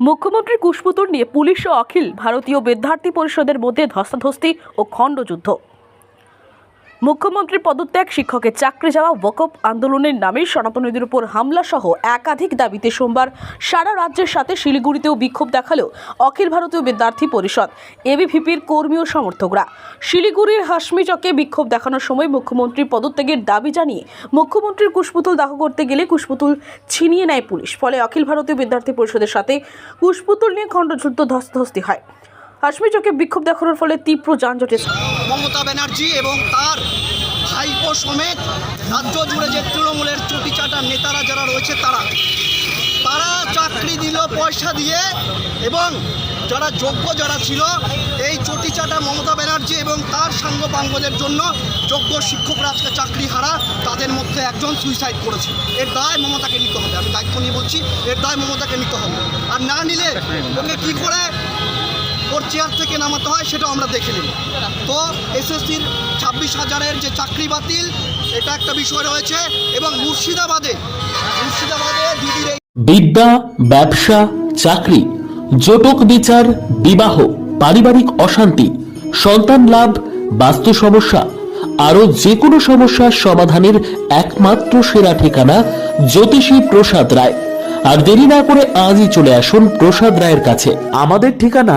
মুখ্যমন্ত্রী কুশপুতুর নিয়ে পুলিশ ও অখিল ভারতীয় বিদ্যার্থী পরিষদের মধ্যে ধস্তাধস্তি ও খণ্ডযুদ্ধ। মুখ্যমন্ত্রীর পদত্যাগ, শিক্ষকের চাকরি যাওয়া, ওয়াকফ আন্দোলনের নামে সনাতনীদের উপর হামলা সহ একাধিক দাবিতে সোমবার সারা রাজ্যের সাথে শিলিগুড়িতেও বিক্ষোভ দেখাল অখিল ভারতীয় বিদ্যার্থী পরিষদ, এবিভিপির কর্মী ও সমর্থকরা। শিলিগুড়ির হাসমি চকে বিক্ষোভ দেখানোর সময় মুখ্যমন্ত্রীর পদত্যাগের দাবি জানিয়ে মুখ্যমন্ত্রীর কুশপুতুল দাহ করতে গেলে কুশপুতুল ছিনিয়ে নেয় পুলিশ। ফলে অখিল ভারতীয় বিদ্যার্থী পরিষদের সাথে কুশপুতুল নিয়ে খণ্ডযুদ্ধ ধস্তাধস্তি হয়। হাসমি চকে বিক্ষোভ দেখানোর ফলে তীব্র যানজটে মমতা ব্যানার্জি এবং তার ভাইপো সমেত রাজ্য জুড়ে যে তৃণমূলের চটিচাটা নেতারা যারা রয়েছে তারা। তারা চাকরি দিল, পয়সা দিয়ে এবং যারা যোগ্য যারা ছিল, এই চটিচাটা মমতা ব্যানার্জি এবং তার সাঙ্গপাঙ্গদের জন্য যোগ্য শিক্ষকরা আজকে চাকরি হারা, তাদের মধ্যে একজন সুইসাইড করেছে। এর দায় মমতাকে নিতে হবে। আমি দায়িত্ব নিয়ে বলছি, এর দায় মমতাকে নিতে হবে। আর না নিলে ওকে কী করে ওর চেয়ার থেকে নামাতে হয় সেটা আমরা দেখে নিই। তো এসএসসির ছাব্বিশ হাজারের যে চাকরি বাতিল এটা একটা বিষয় রয়েছে এবং মুর্শিদাবাদে মুর্শিদাবাদে দিদির বিদ্যা ব্যবসা চাকরি জটক বিচার বিবাহ পারিবারিক অশান্তি সন্তান লাভ বাস্তু সমস্যা আরও যে কোনো সমস্যার সমাধানের একমাত্র সেরা ঠিকানা জ্যোতিষী প্রসাদ রায়। আর দেরি না করে আজই চলে আসুন প্রসাদ রায়ের কাছে। আমাদের ঠিকানা